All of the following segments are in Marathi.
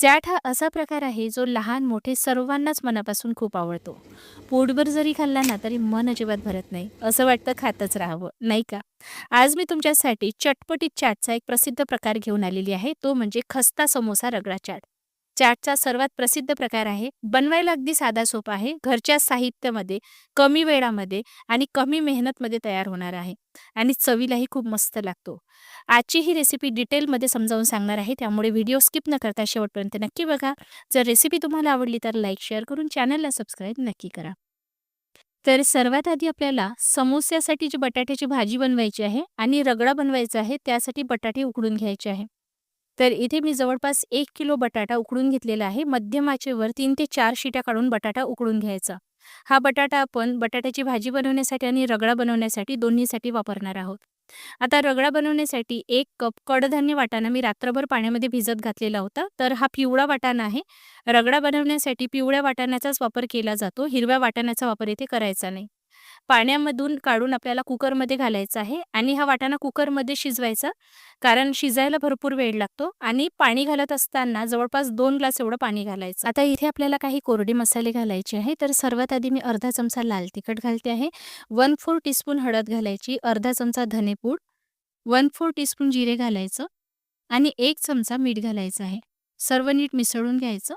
चाट हा असा प्रकार आहे जो लहान मोठे सर्वांनाच मनापासून खूप आवडतो. पोटभर जरी खाल्ला ना तरी मन अजिबात भरत नाही. असं वाटतं खातच राहावं नाही का? आज मी तुमच्यासाठी चटपटीत चाटचा एक प्रसिद्ध प्रकार घेऊन आलेली आहे. तो म्हणजे खस्ता समोसा रगडा चाट. चाटचा सर्वात प्रसिद्ध प्रकार आहे. बनवायला अगदी साधा सोपा आहे. घरच्या साहित्यामध्ये कमी वेळामध्ये आणि कमी मेहनतमध्ये तयार होणार आहे. आणि चवीलाही खूप मस्त लागतो. आजची ही रेसिपी डिटेलमध्ये समजावून सांगणार आहे. त्यामुळे व्हिडिओ स्किप न करता शेवटपर्यंत नक्की बघा. जर रेसिपी तुम्हाला आवडली तर लाईक शेअर करून चॅनलला सबस्क्राईब नक्की करा. तर सर्वात आधी आपल्याला समोस्यासाठी जी बटाट्याची भाजी बनवायची आहे आणि रगडा बनवायचा आहे त्यासाठी बटाटे उकडून घ्यायचे आहे. तर इथे मी जवळपास एक किलो बटाटा उकडून घेतलेला आहे. मध्यम आचेवर तीन ते चार शिट्या काढून बटाटा उकडून घ्यायचा. हा बटाटा आपण बटाट्याची भाजी बनवण्यासाठी आणि रगडा बनवण्यासाठी दोन्हीसाठी वापरणार आहोत. आता रगडा बनवण्यासाठी एक कप कडधान्य वाटाणा मी रात्रभर पाण्यामध्ये भिजत घातलेला होता. तर हा पिवळा वाटाणा आहे. रगडा बनवण्यासाठी पिवळ्या वाटाण्याचाच वापर केला जातो. हिरव्या वाटाण्याचा वापर इथे करायचा नाही. पाण्यामधून काढून आपल्याला कुकरमध्ये घालायचा आहे आणि हा वाटाणा कुकरमध्ये शिजवायचा. कारण शिजायला भरपूर वेळ लागतो आणि पाणी घालत असताना जवळपास दोन ग्लास एवढं पाणी घालायचं. आता इथे आपल्याला काही कोरडे मसाले घालायचे आहे. तर सर्वात आधी मी अर्धा चमचा लाल तिखट घालते आहे. वन फोर टीस्पून हळद घालायची अर्धा चमचा धनेपूड वन फोर टीस्पून जिरे घालायचं आणि एक चमचा मीठ घालायचं आहे. सर्व नीट मिसळून घ्यायचं.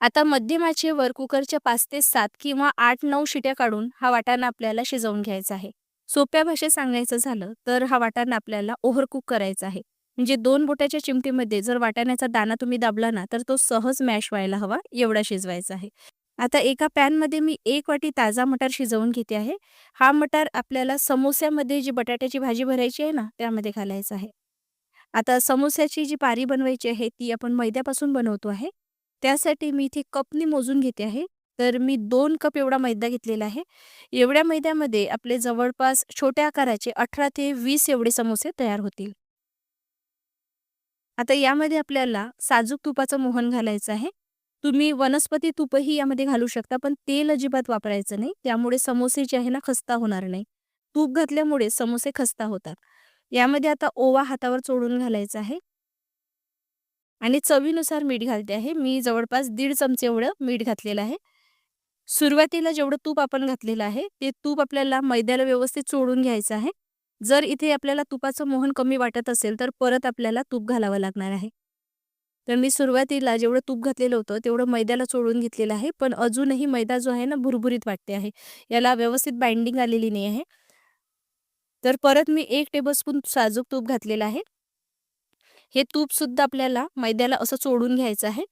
आता मध्यमाचे वर कुकरच्या पाच ते सात किंवा आठ नऊ शिट्या काढून हा वाटाणा आपल्याला शिजवून घ्यायचा आहे. सोप्या भाषेत सांगायचं झालं तर हा वाटाणा आपल्याला ओव्हरकुक करायचा आहे. म्हणजे दोन बोटाच्या चिमटीमध्ये जर वाटाण्याचा दाणा तुम्ही दाबला ना तर तो सहज मॅश व्हायला हवा एवढा शिजवायचा आहे. आता एका पॅनमध्ये मी एक वाटी ताजा मटार शिजवून घेते आहे. हा मटार आपल्याला समोस्यामध्ये जी बटाट्याची भाजी भरायची आहे ना त्यामध्ये घालायचा आहे. आता समोस्याची जी पारी बनवायची आहे ती आपण मैद्यापासून बनवतो आहे. त्यासाठी मी इथे कपनी मोजून घेते आहे. तर मी दोन कप एवढा मैदा घेतलेला आहे. एवढ्या मैद्यामध्ये आपले जवळपास छोट्या आकाराचे अठरा ते वीस एवढे समोसे तयार होतील. आता यामध्ये आपल्याला साजूक तुपाचं मोहन घालायचं आहे. तुम्ही वनस्पती तूपही यामध्ये घालू शकता पण तेल अजिबात वापरायचं नाही. त्यामुळे समोसे जे आहे ना खस्ता होणार नाही. तूप घातल्यामुळे समोसे खस्ता होतात. यामध्ये आता ओवा हातावर चोडून घालायचा आहे. आणि चवीनुसार मीठ घालते आहे. मी जवळपास दीड चमचे एवढं मीठ घातलेलं आहे. सुरुवातीला जेवढं तूप आपण घातलेलं आहे ते तूप आपल्याला मैद्याला व्यवस्थित चोळून घ्यायचं आहे. जर इथे आपल्याला तुपाचं मोहन कमी वाटत असेल तर परत आपल्याला तूप घालावं लागणार आहे. तर मी सुरुवातीला जेवढं तूप घातलेलं होतं तेवढं मैद्याला चोळून घेतलेलं आहे. पण अजूनही मैदा जो आहे ना भुरभुरीत वाटते आहे. याला व्यवस्थित बाइंडिंग आलेली नाही आहे. तर परत मी एक टेबलस्पून साजूक तूप घातलेलं आहे. हे तूपसुद्धा आपल्याला मैद्याला असं चोडून घ्यायचं आहे.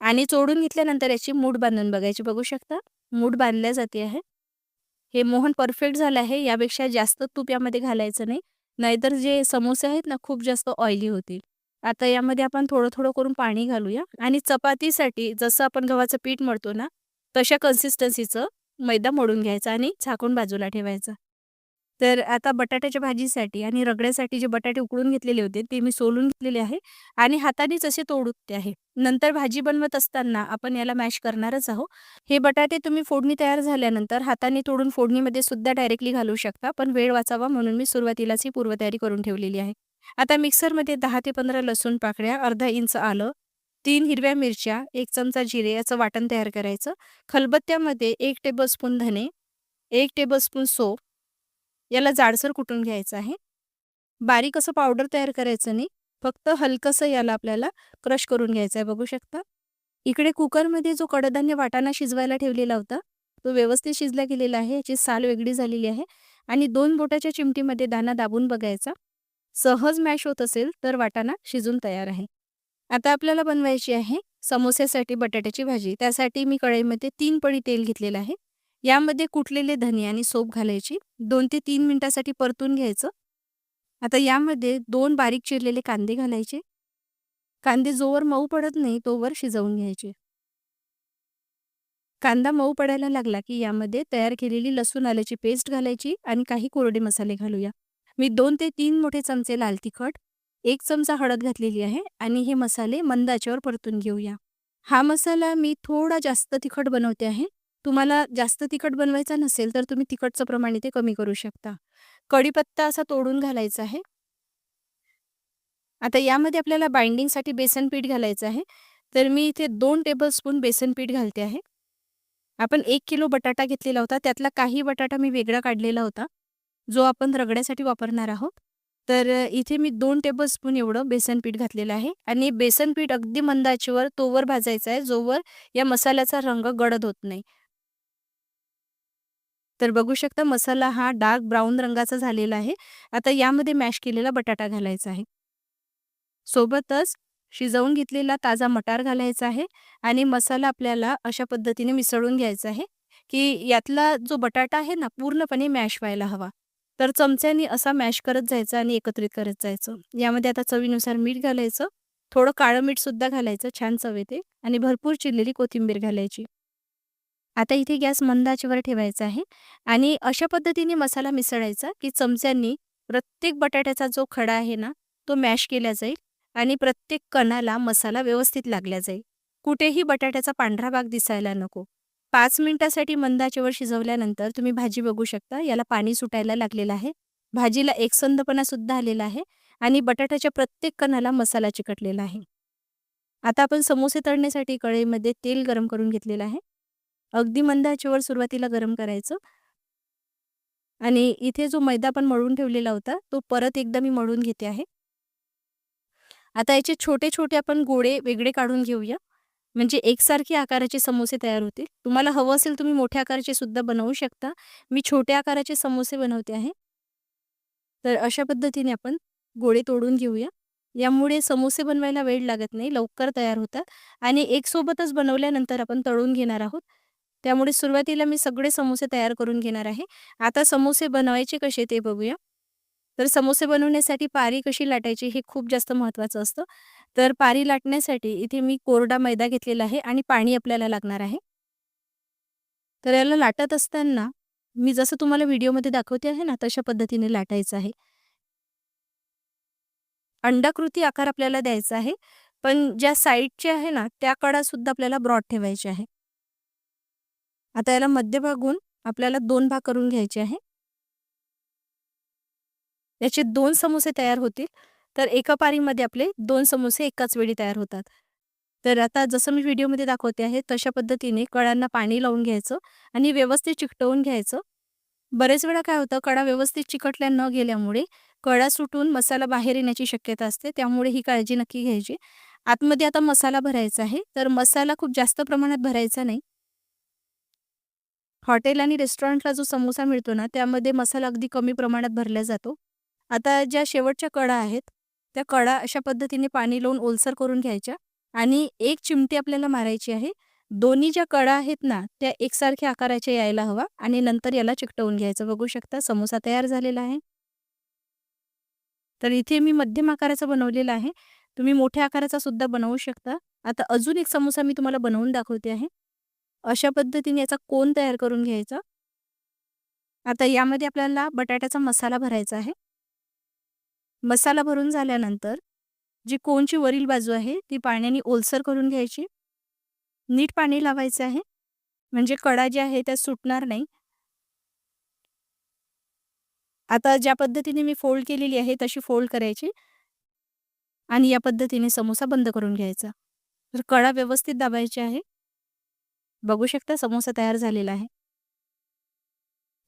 आणि चोडून घेतल्यानंतर याची मूठ बांधून बघायची. बघू शकता मूठ बांधल्या जाते आहे. हे मोहन परफेक्ट झालं आहे. यापेक्षा जास्त तूप यामध्ये घालायचं नाही. नाहीतर जे समोसे आहेत ना खूप जास्त ऑइली होतील. आता यामध्ये आपण थोडं थोडं करून पाणी घालूया. आणि चपातीसाठी जसं आपण गव्हाचं पीठ मळतो ना तशा कन्सिस्टन्सीचं मैदा मोडून घ्यायचा आणि झाकून बाजूला ठेवायचा. तर आता बटाट्याच्या भाजीसाठी आणि रगड्यासाठी जे बटाटे उकळून घेतलेले होते ते मी सोलून घेतलेले आहे आणि हातानेच असे तोडते आहे. नंतर भाजी बनवत असताना आपण याला मॅश करणारच आहोत. हे बटाटे तुम्ही फोडणी तयार झाल्यानंतर हाताने तोडून फोडणीमध्ये सुद्धा डायरेक्टली घालू शकता पण वेळ वाचावा म्हणून मी सुरुवातीलाच ही पूर्वतयारी करून ठेवलेली आहे. आता मिक्सरमध्ये दहा ते पंधरा लसूण पाकळ्या अर्धा इंच आलं तीन हिरव्या मिरच्या एक चमचा जिरे याचं वाटण तयार करायचं खलबत्त्यामध्ये एक टेबलस्पून धने एक टेबलस्पून सोप याला जाडसर कुटून घ्यायचं आहे. बारीक असं पावडर तयार करायचं नाही. फक्त हलकंसं याला आपल्याला क्रश करून घ्यायचं आहे बघू शकता. इकडे कुकरमध्ये जो कडधान्य वाटाणा शिजवायला ठेवलेला होता तो व्यवस्थित शिजला गेलेला आहे. याची साल वेगळी झालेली आहे आणि दोन बोटाच्या चिमटीमध्ये दाना दाबून बघायचा. सहज मॅश होत असेल तर वाटाणा शिजून तयार आहे. आता आपल्याला बनवायची आहे समोस्यासाठी बटाट्याची भाजी. त्यासाठी मी कढईमध्ये तीन पळी तेल घेतलेलं आहे. यामध्ये कुटलेले धने आणि सोप घालायची. दोन ते तीन मिनिटासाठी परतून घ्यायचं. आता यामध्ये दोन बारीक चिरलेले कांदे घालायचे. कांदे जोवर मऊ पडत नाही तोवर शिजवून घ्यायचे. कांदा मऊ पडायला लागला की यामध्ये तयार केलेली लसूण आल्याची पेस्ट घालायची आणि काही कोरडे मसाले घालूया. मी दोन ते तीन मोठे चमचे लाल तिखट एक चमचा हळद घातलेली आहे आणि हे मसाले मंद आचेवर परतून घेऊया. हा मसाला मी थोडा जास्त तिखट बनवते आहे. तुम्हाला जास्त तिखट बनवायचा नसेल तर तुम्ही तिखटचं प्रमाण इथे कमी करू शकता. कढीपत्ता असा तोडून घालायचा आहे. आता यामध्ये आपल्याला बाइंडिंगसाठी बेसन पीठ घालायचं आहे. तर मी इथे दोन टेबलस्पून बेसन पीठ घालते आहे. आपण एक किलो बटाटा घेतलेला होता. त्यातला काही बटाटा मी वेगळा काढलेला होता जो आपण रगड्यासाठी वापरणार आहोत. तर इथे मी दोन टेबलस्पून एवढं बेसन पीठ घातलेलं आहे. आणि बेसन पीठ अगदी मंदाचीवर तोवर भाजायचं आहे जोवर या मसाल्याचा रंग गडद होत नाही. तर बघू शकता मसाला हा डार्क ब्राऊन रंगाचा झालेला आहे. आता यामध्ये मॅश केलेला बटाटा घालायचा आहे. सोबतच शिजवून घेतलेला ताजा मटार घालायचा आहे आणि मसाला आपल्याला अशा पद्धतीने मिसळून घ्यायचा आहे की यातला जो बटाटा आहे ना पूर्णपणे मॅश व्हायला हवा. तर चमच्याने असा मॅश करत जायचा आणि एकत्रित करत जायचं. यामध्ये आता चवीनुसार मीठ घालायचं. थोडं काळं मीठ सुद्धा घालायचं छान चव येते आणि भरपूर चिरलेली कोथिंबीर घालायची. आता इथे गॅस मंद आचेवर ठेवायचा आहे आणि अशा पद्धतीने मसाला मिसळायचा की चमच्यांनी प्रत्येक बटाट्याचा जो खडा आहे ना तो मॅश केला जाईल आणि प्रत्येक कणाला मसाला व्यवस्थित लागला जाईल. कुठेही बटाट्याचा पांढरा भाग दिसायला नको. पाच मिनिटासाठी मंदाचेवर शिजवल्यानंतर तुम्ही भाजी बघू शकता याला पाणी सुटायला लागलेलं आहे. भाजीला एकसंदपणा सुद्धा आलेला आहे आणि बटाट्याच्या प्रत्येक कणाला मसाला चिकटलेला आहे. आता आपण समोसे तळण्यासाठी कढईमध्ये तेल गरम करून घेतलेलं आहे. अगदी मंद आचेवर सुरुवातीला गरम करायचं. आणि इथे जो मैदा आपण मळून ठेवलेला होता तो परत एकदा मी मळून घेते आहे. आता याचे छोटे छोटे आपण गोळे वेगळे काढून घेऊया. म्हणजे एकसारखे आकाराचे समोसे तयार होतील. तुम्हाला हवं असेल तुम्ही मोठ्या आकाराचे सुद्धा बनवू शकता. मी छोट्या आकाराचे समोसे बनवते आहे. तर अशा पद्धतीने आपण गोळे तोडून घेऊया. यामुळे समोसे बनवायला वेळ लागत नाही लवकर तयार होतात. आणि एकसोबतच बनवल्यानंतर आपण तळून घेणार आहोत. त्यामुळे सुरुवातीला मी सगळे समोसे तयार करून घेणार आहे. आता समोसे बनवायचे कसे ते बघूया. तर समोसे बनवण्यासाठी पारी कशी लाटायची हे खूप जास्त महत्त्वाचं असतं. तर पारी लाटण्यासाठी इथे मी कोरडा मैदा घेतलेला आहे आणि पाणी आपल्याला लागणार आहे. तर याला लाटत असताना मी जसं तुम्हाला व्हिडिओमध्ये दाखवते आहे ना तशा पद्धतीने लाटायचं आहे. अंडाकृती आकार आपल्याला द्यायचा आहे. पण ज्या साईडचे आहे ना त्या कडा सुद्धा आपल्याला ब्रॉड ठेवायचे आहे. आता याला मध्यभागून आपल्याला दोन भाग करून घ्यायचे आहे. याचे दोन समोसे तयार होतील. तर एका पारीमध्ये आपले दोन समोसे एकाच वेळी तयार होतात. तर आता जसं मी व्हिडिओमध्ये दाखवते आहे तशा पद्धतीने कळांना पाणी लावून घ्यायचं आणि व्यवस्थित चिकटवून घ्यायचं. बरेच वेळा काय होतं कडा व्यवस्थित चिकटल्या न गेल्यामुळे कडा सुटून मसाला बाहेर येण्याची शक्यता असते त्यामुळे ही काळजी नक्की घ्यायची. आतमध्ये आता मसाला भरायचा आहे तर मसाला खूप जास्त प्रमाणात भरायचा नाही. हॉटेल आणि रेस्टॉरंटला जो समोसा मिळतो ना त्यामध्ये मसाला अगदी कमी प्रमाणात भरला जातो. आता ज्या शेवटच्या कडा आहेत त्या कडा अशा पद्धतीने पाणी लावून ओलसर करून घ्यायच्या आणि एक चिमटी आपल्याला मारायची आहे. दोन्ही ज्या कडा आहेत ना त्या एकसारख्या आकाराच्या यायला हवा आणि नंतर याला चिकटवून घ्यायचं. बघू शकता समोसा तयार झालेला आहे. तर इथे मी मध्यम आकाराचा बनवलेला आहे. तुम्ही मोठ्या आकाराचा सुद्धा बनवू शकता. आता अजून एक समोसा मी तुम्हाला बनवून दाखवते आहे. अशा पद्धतीने याचा कोन तयार करून घ्यायचा? आता यामध्ये आपल्याला बटाट्याचा मसाला भरायचा आहे. मसाला भरून झाल्यानंतर जी कोनची वरील बाजू आहे ती पाण्याने ओलसर करून घ्यायची. नीट पाणी लावायचं आहे. म्हणजे कडा ज्या आहे त्या सुटणार नाही. आता ज्या पद्धतीने मी फोल्ड केलेली आहे तशी फोल्ड करायची. आणि या पद्धतीने समोसा बंद करून घ्यायचा. तर कडा व्यवस्थित दाबायची आहे. बघू शकता समोसा तयार झालेला आहे.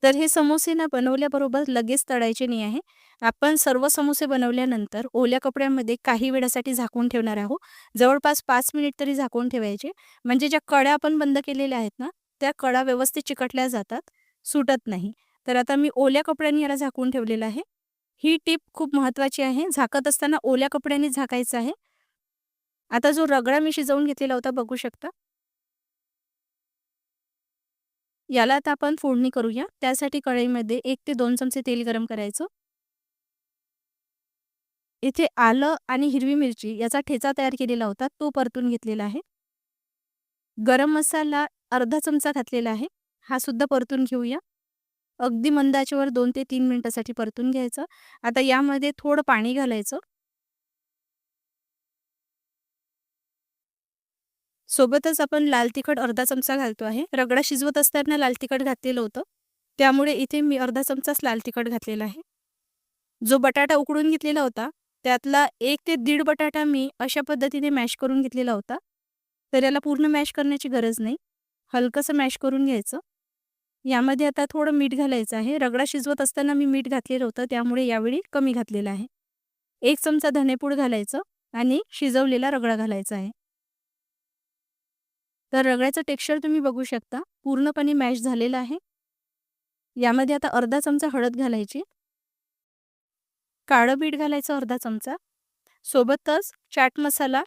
तर हे समोसे ना बनवल्याबरोबर लगेच तळायचे नाही आहे. आपण सर्व समोसे बनवल्यानंतर ओल्या कपड्यामध्ये काही वेळासाठी झाकून ठेवणार आहोत. जवळपास पाच मिनिट तरी झाकून ठेवायचे. म्हणजे ज्या कड्या आपण बंद केलेल्या आहेत ना त्या कडा व्यवस्थित चिकटल्या जातात सुटत नाही. तर आता मी ओल्या कपड्यांनी याला झाकून ठेवलेलं आहे. ही टीप खूप महत्त्वाची आहे. झाकत असताना ओल्या कपड्यांनी झाकायचं आहे. आता जो रगडा मी शिजवून घेतलेला होता बघू शकता. याला आता आपण फोडणी करूया. त्यासाठी कढईमध्ये एक ते दोन चमचे तेल गरम करायचं. इथे आलं आणि हिरवी मिरची याचा ठेचा तयार केलेला होता तो परतून घेतलेला आहे. गरम मसाला अर्धा चमचा घातलेला आहे. हा सुद्धा परतून घेऊया. अगदी मंदाच्यावर दोन ते तीन मिनिटासाठी परतून घ्यायचं. आता यामध्ये थोडं पाणी घालायचं. सोबतच आपण लाल तिखट अर्धा चमचा घालतो आहे. रगडा शिजवत असताना लाल तिखट घातलेलं होतं. त्यामुळे इथे मी अर्धा चमचाच लाल तिखट घातलेला आहे. जो बटाटा उकडून घेतलेला होता त्यातला एक ते दीड बटाटा मी अशा पद्धतीने मॅश करून घेतलेला होता. तर याला पूर्ण मॅश करण्याची गरज नाही. हलकंसं मॅश करून घ्यायचं. यामध्ये आता थोडं मीठ घालायचं आहे. रगडा शिजवत असताना मी मीठ घातलेलं होतं. त्यामुळे यावेळी कमी घातलेलं आहे. एक चमचा धनेपूड घालायचं आणि शिजवलेला रगडा घालायचा आहे. तर रगड्याचं टेक्स्चर तुम्ही बघू शकता. पूर्णपणे मॅश झालेलं आहे. यामध्ये आता अर्धा चमचा हळद घालायची. काळं बीट घालायचं अर्धा चमचा. सोबतच चाट मसाला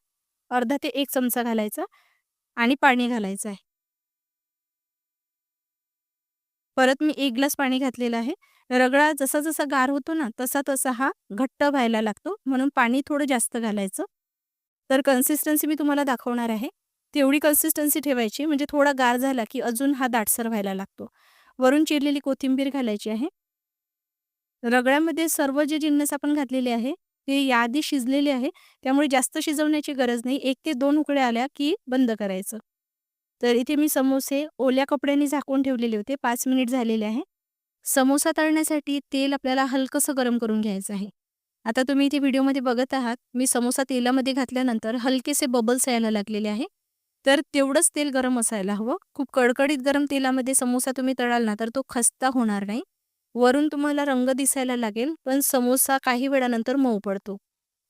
अर्धा ते एक चमचा घालायचा आणि पाणी घालायचं आहे. परत मी एक ग्लास पाणी घातलेलं आहे. रगडा जसा जसा गार होतो ना तसा तसा हा घट्ट व्हायला लागतो. म्हणून पाणी थोडं जास्त घालायचं. तर कन्सिस्टन्सी मी तुम्हाला दाखवणार आहे. तेवढी कन्सिस्टन्सी ठेवायची. म्हणजे थोडा गार झाला की अजून हा दाटसर व्हायला लागतो. वरून चिरलेली कोथिंबीर घालायची आहे. रगड्यामध्ये सर्व जे जिन्नस आपण घातलेले आहे ते याआधी शिजलेले आहे. त्यामुळे जास्त शिजवण्याची गरज नाही. एक ते दोन उकड्या आल्या की बंद करायचं. तर इथे मी समोसे ओल्या कपड्यांनी झाकून ठेवलेले होते. पाच मिनिट झालेले आहे. समोसा तळण्यासाठी तेल आपल्याला हलकंसं गरम करून घ्यायचं आहे. आता तुम्ही इथे व्हिडिओमध्ये बघत आहात. मी समोसा तेलामध्ये घातल्यानंतर हलकेसे बबल्स यायला लागलेले आहे. तर तेवढंच तेल गरम असायला हवं. खूप कडकडीत गरम तेलामध्ये समोसा तुम्ही तळाल ना तर तो खस्ता होणार नाही. वरून तुम्हाला रंग दिसायला लागेल पण समोसा काही वेळानंतर मऊ पडतो.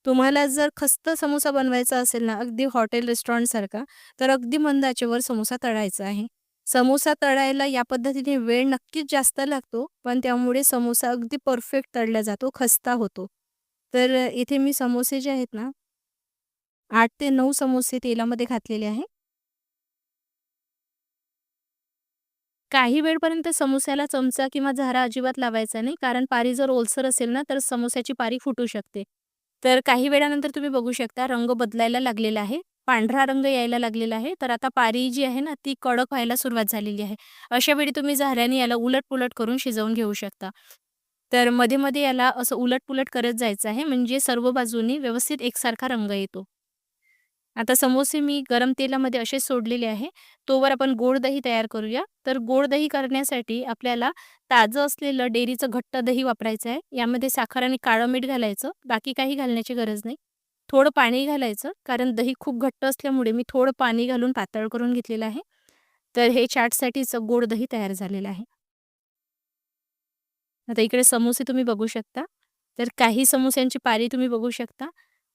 तुम्हाला जर खस्त समोसा बनवायचा असेल ना अगदी हॉटेल रेस्टॉरंटसारखा तर अगदी मंद आचेवर समोसा तळायचा आहे. समोसा तळायला या पद्धतीने वेळ नक्कीच जास्त लागतो पण त्यामुळे समोसा अगदी परफेक्ट तळला जातो खस्ता होतो. तर इथे मी समोसे जे आहेत ना आठ ते नऊ समोसे तेलामध्ये घातलेले आहे. काही वेळपर्यंत समोस्याला चमचा किंवा झारा अजिबात लावायचा नाही. कारण पारी जर ओलसर असेल ना तर समोस्याची पारी फुटू शकते. तर काही वेळानंतर तुम्ही बघू शकता रंग बदलायला लागलेला आहे. पांढरा रंग यायला लागलेला आहे. तर आता पारी जी आहे ना ती कडक व्हायला सुरुवात झालेली आहे. अशा वेळी तुम्ही झाऱ्याने याला उलट पुलट करून शिजवून घेऊ शकता. तर मध्ये मध्ये याला असं उलटपुलट करत जायचं आहे. म्हणजे सर्व बाजूनी व्यवस्थित एकसारखा रंग येतो. आता समोसे मी गरम तेलामध्ये असे सोडलेले आहे. तोवर आपण गोड दही तयार करूया. तर गोड दही करण्यासाठी आपल्याला ताजं असलेलं डेअरीचं घट्ट दही वापरायचं आहे. यामध्ये साखर आणि काळं मीठ घालायचं. बाकी काही घालण्याची गरज नाही. थोडं पाणी घालायचं. कारण दही खूप घट्ट असल्यामुळे मी थोडं पाणी घालून पातळ करून घेतलेलं आहे. तर हे चाटसाठीचं गोड दही तयार झालेलं आहे. आता इकडे समोसे तुम्ही बघू शकता. तर काही समोस्यांची पारी तुम्ही बघू शकता.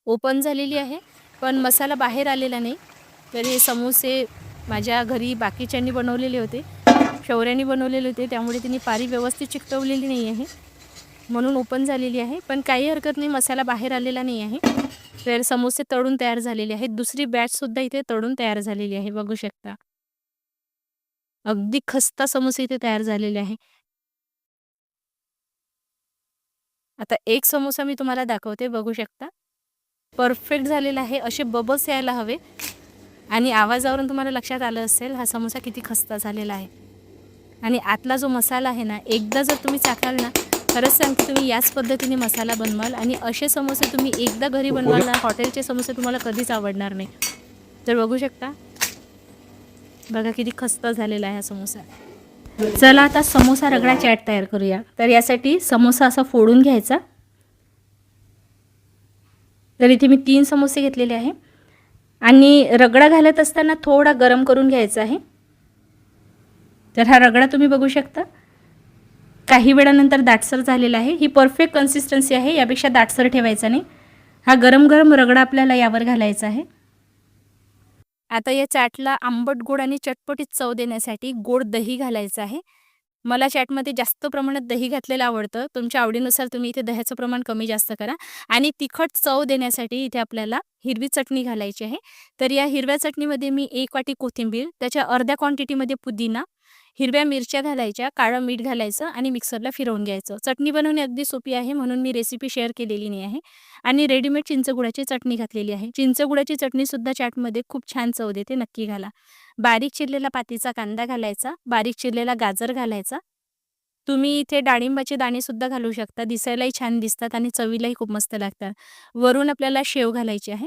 ओपन झालेली आहे. पण मसाला बाहेर आलेला नाही. तर हे समोसे माझ्या घरी बाकीच्यांनी बनवलेले होते. शौर्यानी बनवलेले होते. त्यामुळे त्यांनी पारी व्यवस्थित चिकटवलेली नाही आहे. म्हणून ओपन झालेली आहे. पण काही हरकत नाही. मसाला बाहेर आलेला नाही आहे. तर समोसे तळून तयार झालेले आहेत. दुसरी बॅचसुद्धा इथे तळून तयार झालेली आहे. बघू शकता. अगदी खस्ता समोसे इथे तयार झालेले आहे. आता एक समोसा मी तुम्हाला दाखवते. बघू शकता. परफेक्ट झालेला आहे असे बबल्स यायला हवे. आणि आवाजावरून तुम्हाला लक्षात आलं असेल हा समोसा किती खस्ता झालेला आहे. आणि आतला जो मसाला आहे ना एकदा जर तुम्ही चाखाल ना खरंच सांगते तुम्ही याच पद्धतीने मसाला बनवाल आणि असे समोसे तुम्ही एकदा घरी बनवाल ना हॉटेलचे समोसे तुम्हाला कधीच आवडणार नाही. तर बघू शकता. बघा किती खस्ता झालेला आहे हा समोसा. चला आता समोसा रगडा चॅट तयार करूया. तर यासाठी समोसा असा फोडून घ्यायचा. तर इथे मी तीन समोसे घेतलेले आहे. आणि रगडा घालत असताना थोडा गरम करून घ्यायचा आहे. तर हा रगडा तुम्ही बघू शकता. काही वेळानंतर दाटसर झालेला आहे. ही परफेक्ट कन्सिस्टन्सी आहे. यापेक्षा दाटसर ठेवायचा नाही. हा गरम गरम रगडा आपल्याला यावर घालायचा आहे. आता या चाटला आंबट गोड आणि चटपटीत चव देण्यासाठी गोड दही घालायचं आहे. मला चॅटमध्ये जास्त प्रमाणात दही घातलेलं आवडतं. तुमच्या आवडीनुसार तुम्ही इथे दह्याचं प्रमाण कमी जास्त करा. आणि तिखट चव देण्यासाठी इथे आपल्याला हिरवी चटणी घालायची आहे. तर या हिरव्या चटणीमध्ये मी एक वाटी कोथिंबीर त्याच्या अर्ध्या क्वांटिटीमध्ये पुदिना हिरव्या मिरच्या घालायच्या काळं मीठ घालायचं आणि मिक्सरला फिरवून घ्यायचं. चटणी बनवणे अगदी सोपी आहे म्हणून मी रेसिपी शेअर केलेली नाही आहे. आणि रेडीमेड चिंचगुळाची चटणी घातलेली आहे. चिंचगुळाची चटणीसुद्धा चाटमध्ये खूप छान चव देते नक्की घाला. बारीक चिरलेला पातीचा कांदा घालायचा बारीक चिरलेला गाजर घालायचा. तुम्ही इथे डाळिंबाचे दाणेसुद्धा घालू शकता दिसायलाही छान दिसतात आणि चवीलाही खूप मस्त लागतात. वरून आपल्याला शेव घालायची आहे.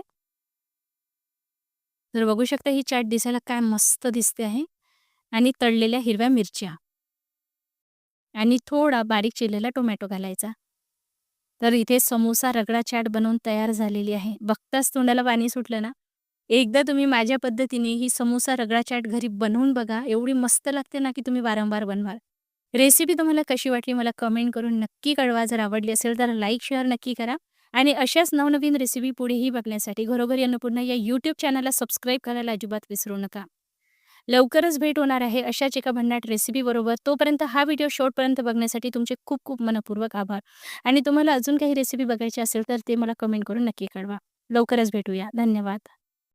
तर बघू शकता ही चाट दिसायला काय मस्त दिसते आहे. आणि तळलेल्या हिरव्या मिरच्या आणि थोडा बारीक चिरलेला टोमॅटो घालायचा तर इथे समोसा रगडा चाट बनवून तयार झालेली आहे बघताच तोंडाला पाणी सुटलं ना एकदा तुम्ही माझ्या पद्धतीने ही समोसा रगडा चाट घरी बनवून बघा. एवढी मस्त लागते ना, की तुम्ही वारंवार बनवाल. रेसिपी तुम्हाला कशी वाटली मला कमेंट करून नक्की कळवा. जर आवडली असेल तर लाईक, शेअर नक्की करा आणि अशाच नवनवीन रेसिपी पुढेही बघण्यासाठी घरोघरी अन्नपूर्णा या यूट्यूब चॅनलला सबस्क्राईब करायला अजिबात विसरू नका. लवकरच भेट होणार आहे अशाच एका भन्नाट रेसिपीबरोबर. तोपर्यंत हा व्हिडिओ शॉर्टपर्यंत बघण्यासाठी तुमचे खूप खूप मनपूर्वक आभार आणि तुम्हाला अजून काही रेसिपी बघायची असेल तर ते मला कमेंट करून नक्की कळवा. लवकरच भेटूया. धन्यवाद.